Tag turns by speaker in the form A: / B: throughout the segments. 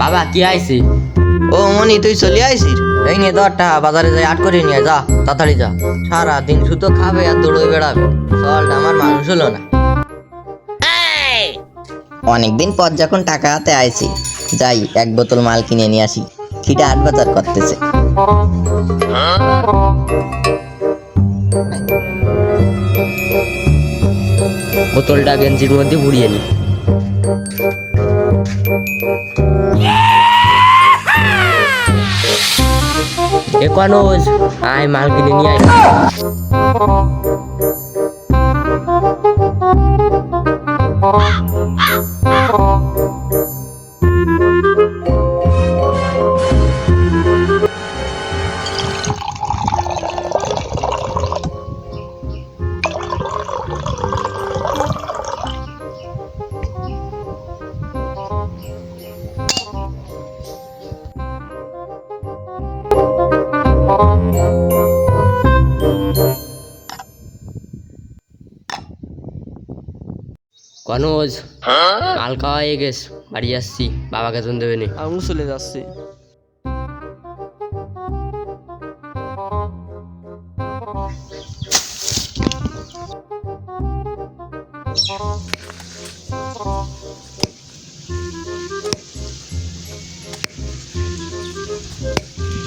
A: বাবা, কি আইছি?
B: ও মনি, তুই চলে আইছিস? এই নিয়ে দশ বাজারে যাই, আট করে নিয়ে যা, তাড়াতাড়ি যা। সারা দিন শুধু খাবে আর দৌড়ে বেড়াবে। সলটা আমার মানুষ হলো না। অনেকদিন পর যখন টাকা হাতে আইছি, যাই, এক বোতল মাল কিনে নিয়ে আসি। খিটা আট বাজার করতেছে।
A: বোতলটা গেঞ্জির মধ্যে ভুড়িয়ে নি। একানোজ কনজ আয় মাল কিনে নিয়ে আয়। কনজ মাল খাওয়া হয়ে গেছ বাড়ি আসছি বাবাকে তুমি দেবে নি।
C: আমিও চলে যাচ্ছি।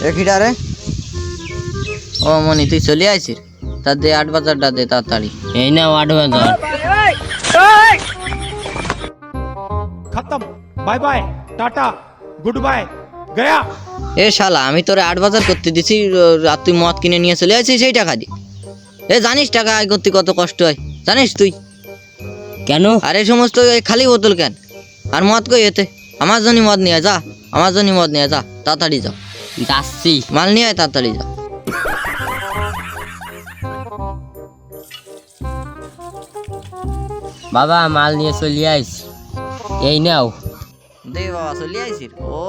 B: এ খিটা রে? ও মনি তুই চলে আইসিস তার দে আট বাজারটা দে তাড়াতাড়ি।
A: এই না আট বাজার।
D: খতম। Bye bye tata good bye Gaya.
B: এ শালা আমি তোরে আট বাজার করতে দিছি রাত তুই মদ কিনে নিয়ে চলে আসিস সেই টাকা দি। এ জানিস টাকা আয় করতে কত কষ্ট হয় জানিস তুই?
A: কেন?
B: আরে সমস্ত খালি বোতল কেন? আর মদ কই এতে? আমার জন্য মদ নিয়ে যা। আমার জন্য মদ নিয়ে যা তাড়াতাড়ি যাও
A: যাচ্ছি।
B: মাল নিয়ে আয় তাড়াতাড়ি যাও
A: বাবা মাল নিয়ে চলে আইস। এই নাও।
B: দে বাবা চলে আইসির? ও।